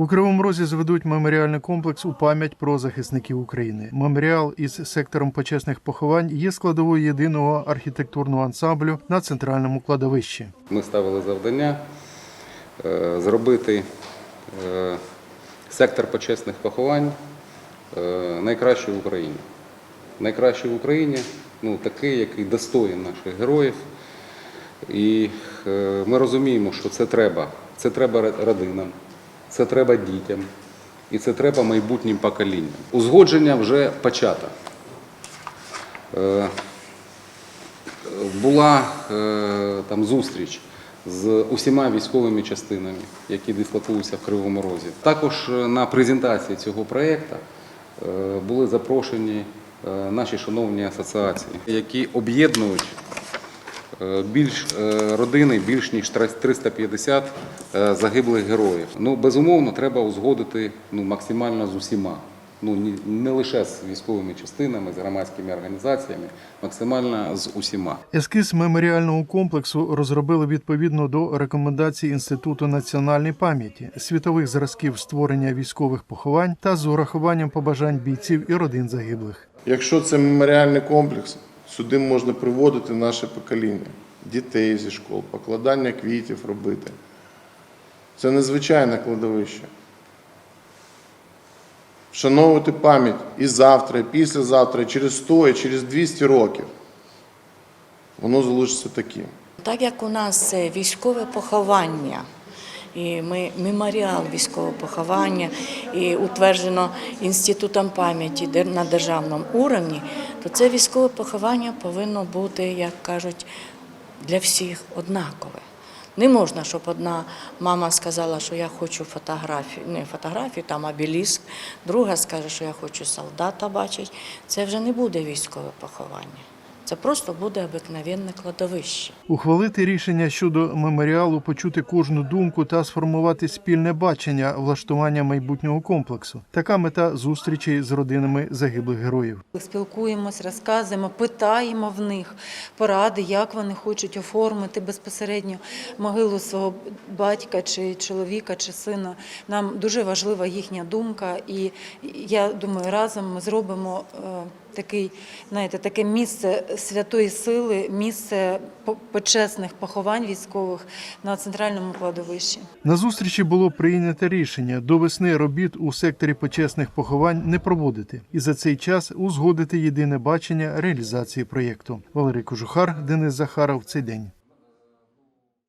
У Кривому Розі зведуть меморіальний комплекс у пам'ять про захисників України. Меморіал із сектором почесних поховань є складовою єдиного архітектурного ансамблю на центральному кладовищі. Ми ставили завдання е, зробити е, сектор почесних поховань е, найкращий в Україні. Найкращий в Україні, ну, такий, який достоїн наших героїв. І ми розуміємо, що це треба. Це треба родинам, це треба дітям і це треба майбутнім поколінням. Узгодження вже почато. Е, була е, там зустріч з усіма військовими частинами, які дислокуються в Кривому Розі. Також е, на презентації цього проєкту були запрошені наші шановні асоціації, які об'єднують більш е, родини, більш ніж 350 е, загиблих героїв. Ну, безумовно, треба узгодити ну, максимально з усіма. Ну, не лише з військовими частинами, з громадськими організаціями, максимально з усіма. Ескіз меморіального комплексу розробили відповідно до рекомендацій Інституту національної пам'яті, світових зразків створення військових поховань та з урахуванням побажань бійців і родин загиблих. Якщо це меморіальний комплекс, сюди можна приводити наше покоління, дітей зі школ, покладання квітів робити. Це незвичайне кладовище. Вшановувати пам'ять і завтра, і післязавтра, і через 100, і через 200 років. Воно залишиться таким. Так як у нас це військове поховання, і ми меморіал військового поховання і утверджено інститутом пам'яті на державному уровні, то це військове поховання повинно бути, як кажуть, для всіх однакове. Не можна, щоб одна мама сказала, що я хочу фотографію, не фотографію, там обеліск, друга скаже, що я хочу солдата бачити. Це вже не буде військове поховання. Це просто буде обикновенне кладовище. Ухвалити рішення щодо меморіалу, почути кожну думку та сформувати спільне бачення влаштування майбутнього комплексу. Така мета зустрічі з родинами загиблих героїв. Спілкуємось, розказуємо, питаємо в них поради, як вони хочуть оформити безпосередньо могилу свого батька, чи чоловіка, чи сина. Нам дуже важлива їхня думка, і я думаю, разом ми зробимо е, такий, знаєте, таке місце святої сили, місце почесних поховань військових на центральному кладовищі. На зустрічі було прийнято рішення до весни робіт у секторі почесних поховань не проводити і за цей час узгодити єдине бачення реалізації проєкту. Валерій Кожухар, Денис Захаров. Цей день.